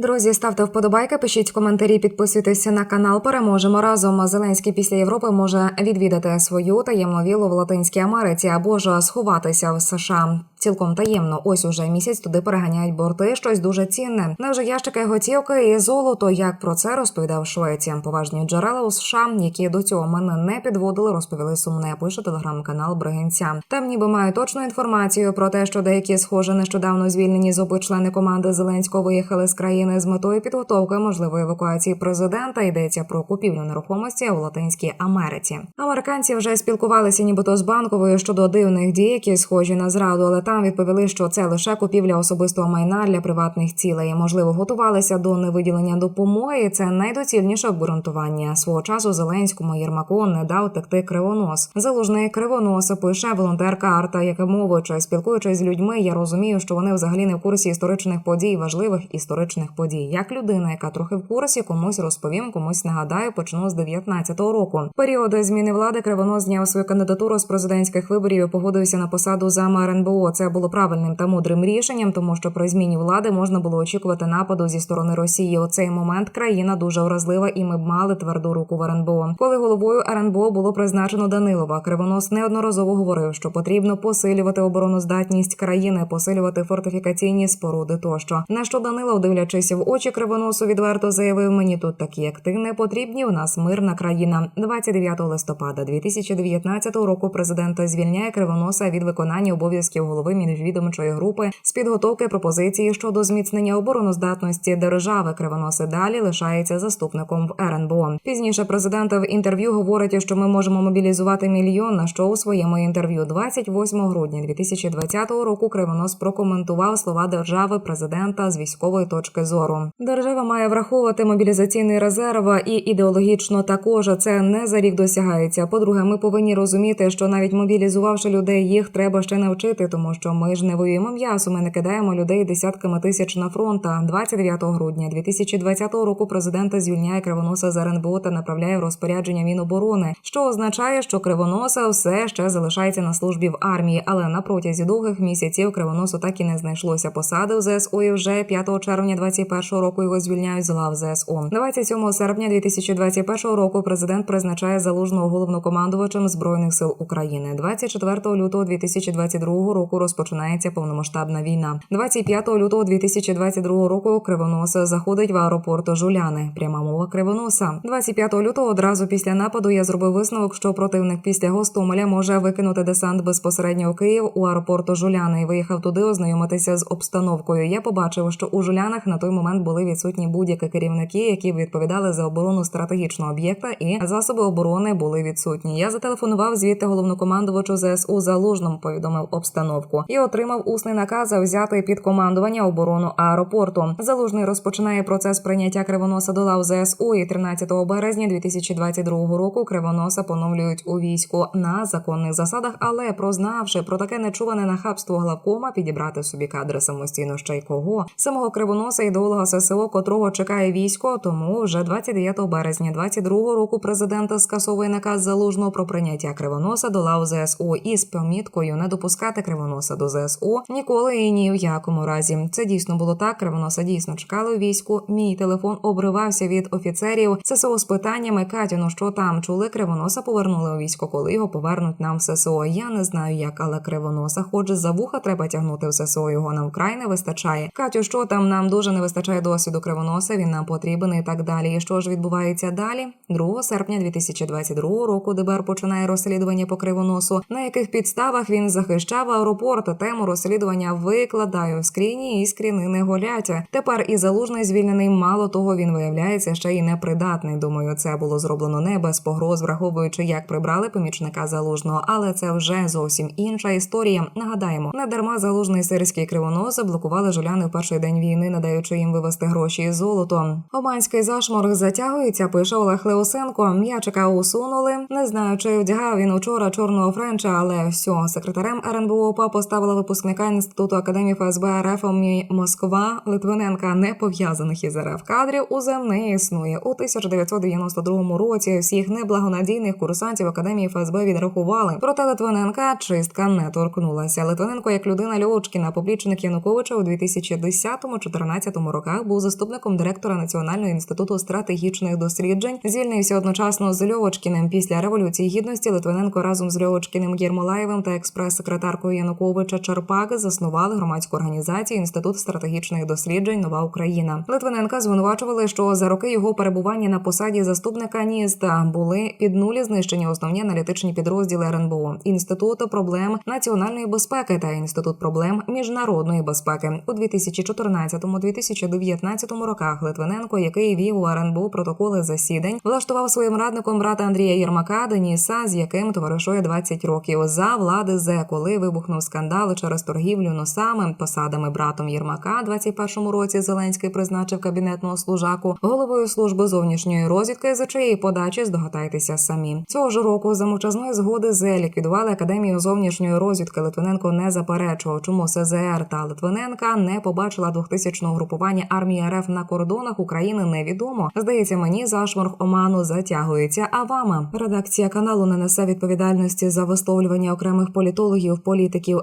Друзі, ставте вподобайки, пишіть коментарі, підписуйтесь на канал. Переможемо разом. Зеленський після Європи може відвідати свою таємну вілу в Латинській Америці або ж сховатися в США. Цілком таємно. Ось уже місяць туди переганяють борти. Щось дуже цінне. Невже ящики готівки і золото? Як про це розповідав Швеція? Поважні джерела у США, які до цього мене не підводили, розповіли сумне. Пише телеграм-канал Бригинця. Там ніби мають точну інформацію про те, що деякі схоже нещодавно звільнені з члени команди Зеленського виїхали з країни з метою підготовки можливої евакуації президента. Йдеться про купівлю нерухомості у Латинській Америці. Американці вже спілкувалися, нібито з банковою щодо дивних дій, які схожі на зраду, але там відповіли, що це лише купівля особистого майна для приватних цілей. Можливо, готувалися до невиділення допомоги. Це найдоцільніше обґрунтування. Свого часу Зеленському Єрмаку не дав текти кривонос. Залужний кривонос пише волонтерка Арта, яка мовичи, спілкуючись з людьми, я розумію, що вони взагалі не в курсі історичних подій, важливих історичних подій. Як людина, яка трохи в курсі, комусь розповім, комусь нагадаю, почну з 19-го року. Період зміни влади Кривонос зняв свою кандидатуру з президентських виборів. і Погодився на посаду зама РНБО. Це було правильним та мудрим рішенням, тому що при зміні влади можна було очікувати нападу зі сторони Росії. У цей момент країна дуже вразлива, і ми б мали тверду руку в РНБО. Коли головою РНБО було призначено Данилова, Кривонос неодноразово говорив, що потрібно посилювати обороноздатність країни, посилювати фортифікаційні споруди. Тощо на що Данилов, дивлячись в очі Кривоносу, відверто заявив мені тут такі, як ти не потрібні. У нас мирна країна. 29 листопада 2019 року. Президента звільняє Кривоноса від виконання обов'язків голови міжвідомчої групи з підготовки пропозиції щодо зміцнення обороноздатності держави. Кривоноси далі лишається заступником в РНБО. Пізніше президент в інтерв'ю говорить, що ми можемо мобілізувати мільйон. На що у своєму інтерв'ю 28 грудня 2020 року Кривонос прокоментував слова держави президента з військової точки зору. Держава має враховувати мобілізаційний резерв і ідеологічно також це не за рік досягається. По-друге, ми повинні розуміти, що навіть мобілізувавши людей, їх треба ще навчити, тому що ми ж не воюємо м'ясо. Ми не кидаємо людей десятками тисяч на фронт. А 29 грудня 2020 року президента звільняє кривоноса з РНБО та направляє в розпорядження Міноборони, що означає, що кривоноса все ще залишається на службі в армії, але на протязі довгих місяців кривоносу так і не знайшлося посади в ЗСУ. І вже 5 червня 2021 року його звільняють з лав ЗСУ. 27 серпня 2021 року президент призначає залужного головнокомандувачем збройних сил України. 24 лютого 2022 року розпочинається повномасштабна війна. 25 лютого 2022 року Кривонос заходить в аеропорт Жуляни. Пряма мова Кривоноса. 25 лютого одразу після нападу я зробив висновок, що противник після Гостомеля може викинути десант безпосередньо у Київ у аеропорту Жуляни і виїхав туди ознайомитися з обстановкою. Я побачив, що у Жулянах на той момент були відсутні будь-які керівники, які відповідали за оборону стратегічного об'єкта, і засоби оборони були відсутні. Я зателефонував звідти головнокомандувачу ЗСУ Залужному, повідомив обстановку і отримав усний наказ взяти під командування оборону аеропорту. Залужний розпочинає процес прийняття кривоноса до лав ЗСУ. І 13 березня 2022 року кривоноса поновлюють у війську на законних засадах, але прознавши про таке нечуване нахабство главкома, підібрати собі кадри самостійно ще й кого самого кривоноса ідеолога ССО, котрого чекає військо. Тому вже 29 березня 22 року президента скасовує наказ залужного про прийняття кривоноса до лав ЗСУ із поміткою не допускати кривоноса до ЗСУ ніколи і ні в якому разі. Це дійсно було так. Кривоноса дійсно чекали у війську. Мій телефон обривався від офіцерів ССО з питаннями Катю, ну що там чули кривоноса повернули у військо, коли його повернуть нам в ССО. Я не знаю як, але кривоноса, хоч за вуха треба тягнути в ССО. Його нам вкрай не вистачає. Катю, що там нам дуже не вистачає досвіду кривоноса. Він нам потрібен і так далі. І що ж відбувається далі? 2 серпня 2022 року ДБР починає розслідування по кривоносу, на яких підставах він захищав аеропорт. Тему розслідування викладаю в скріні і скріни не голять. Тепер і залужний звільнений. Мало того, він виявляється ще й непридатний. Думаю, це було зроблено не без погроз, враховуючи, як прибрали помічника залужного. Але це вже зовсім інша історія. Нагадаємо, не дарма залужний сирський кривонос заблокували жуляни в перший день війни, не даючи їм вивести гроші і золото. Оманський зашморг затягується. Пише Олег Леосенко. М'ячика усунули. Не знаю, чи вдягав він учора чорного френча, але все, секретарем РНБО ОПА поставила випускника інституту академії ФСБ РФ Москва Литвиненка, не пов'язаних із РФ кадрів. УЗЕМ не існує у 1992 році. Всіх неблагонадійних курсантів академії ФСБ відрахували. Проте Литвиненка чистка не торкнулася. Литвиненко, як людина Льовочкіна, поплічник Януковича у 2010-2014 роках був заступником директора Національного інституту стратегічних досліджень. Звільнився одночасно з Льовочкіним після революції гідності. Литвиненко разом з Льовочкіним Єрмолаєвим та експрес-секретаркою Януковича Чарпак заснували громадську організацію Інститут стратегічних досліджень Нова Україна. Литвиненка звинувачували, що за роки його перебування на посаді заступника НІСТа були під нулі знищені основні аналітичні підрозділи РНБО, інституту проблем національної безпеки та інститут проблем міжнародної безпеки у 2014-2019 роках. Литвиненко, який вів у РНБО протоколи засідань, влаштував своїм радником брата Андрія Єрмака Деніса, з яким товаришує 20 років за влади зе, коли вибухнув скандал через торгівлю носами посадами братом Єрмака. 21-му році Зеленський призначив кабінетного служаку головою служби зовнішньої розвідки, за чиєї подачі здогадайтеся самі. Цього ж року за мовчазної згоди зе ліквідували академію зовнішньої розвідки. Литвиненко не заперечував, чому СЗР та Литвиненка не побачила 2000-го групування армії РФ на кордонах України. Невідомо. Здається, мені зашморг оману затягується. А вами редакція каналу не несе відповідальності за висловлювання окремих політологів, політиків,